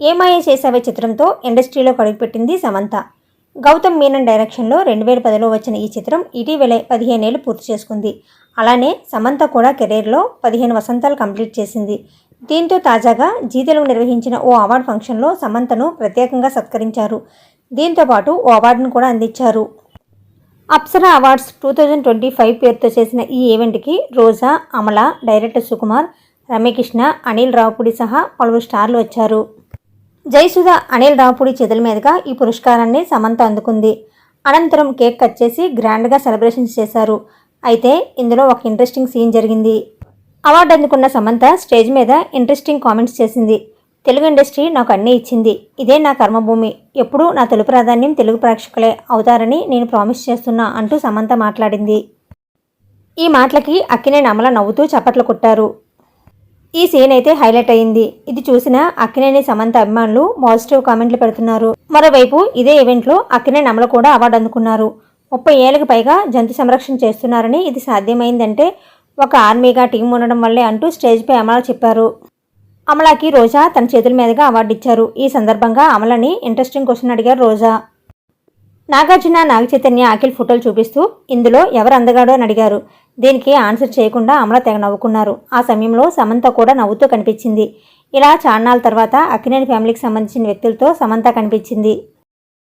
ఏమాయ చేసావే చిత్రంతో ఇండస్ట్రీలో కడుగుపెట్టింది సమంత. గౌతమ్ మీనన్ డైరెక్షన్లో రెండు వేల పదిలో వచ్చిన ఈ చిత్రం ఇటీవలే పదిహేనేళ్ళు పూర్తి చేసుకుంది. అలానే సమంత కూడా కెరీర్లో పదిహేను వసంతాలు కంప్లీట్ చేసింది. దీంతో తాజాగా జీతలు నిర్వహించిన ఓ అవార్డు ఫంక్షన్లో సమంతను ప్రత్యేకంగా సత్కరించారు. దీంతో పాటు ఓ అవార్డును కూడా అందించారు. Apsara awards two thousand twenty five పేరుతో చేసిన ఈ ఈవెంట్కి రోజా అమల డైరెక్టర్ సుకుమార్ రమ్యకృష్ణ అనిల్ రావుపూడి సహా పలువురు స్టార్లు వచ్చారు. జయసుధ అనిల్ రావుపూడి చేతుల మీదుగా ఈ పురస్కారాన్ని సమంత అందుకుంది. అనంతరం కేక్ కట్ చేసి గ్రాండ్గా సెలబ్రేషన్స్ చేశారు. అయితే ఇందులో ఒక ఇంట్రెస్టింగ్ సీన్ జరిగింది. అవార్డు అందుకున్న సమంత స్టేజ్ మీద ఇంట్రెస్టింగ్ కామెంట్స్ చేసింది. తెలుగు ఇండస్ట్రీ నాకు అన్నీ ఇచ్చింది. ఇదే నా కర్మభూమి. ఎప్పుడూ నా తొలి ప్రాధాన్యం తెలుగు ప్రేక్షకులే అవుతారని నేను ప్రామిస్ చేస్తున్నా అంటూ సమంత మాట్లాడింది. ఈ మాటలకి అక్కినే నమల నవ్వుతూ చప్పట్లు కొట్టారు. ఈ సీన్ అయితే హైలైట్ అయింది ఇది చూసిన అక్కినేని సమంత అభిమానులు పాజిటివ్ కామెంట్లు పెడుతున్నారు. మరోవైపు ఇదే ఈవెంట్లో అక్కినేని అమల కూడా అవార్డు అందుకున్నారు. ముప్పై ఏళ్ళకి పైగా జంతు సంరక్షణ చేస్తున్నారని ఇది సాధ్యమైందంటే ఒక ఆర్మీగా టీం ఉండడం వల్లే అంటూ స్టేజ్పై అమల చెప్పారు. అమలాకి రోజా తన చేతుల మీదుగా అవార్డు ఇచ్చారు. ఈ సందర్భంగా అమలని ఇంట్రెస్టింగ్ క్వశ్చన్ అడిగారు రోజా. నాగార్జున నాగచైతన్య అఖిల్ ఫోటోలు చూపిస్తూ ఇందులో ఎవరు అందగాడో అని అడిగారు. దీనికి ఆన్సర్ చేయకుండా అమల తెగ నవ్వుకున్నారు. ఆ సమయంలో సమంత కూడా నవ్వుతూ కనిపించింది. ఇలా చాన్నాళ్ళ తర్వాత అక్కినేని ఫ్యామిలీకి సంబంధించిన వ్యక్తులతో సమంత కనిపించింది.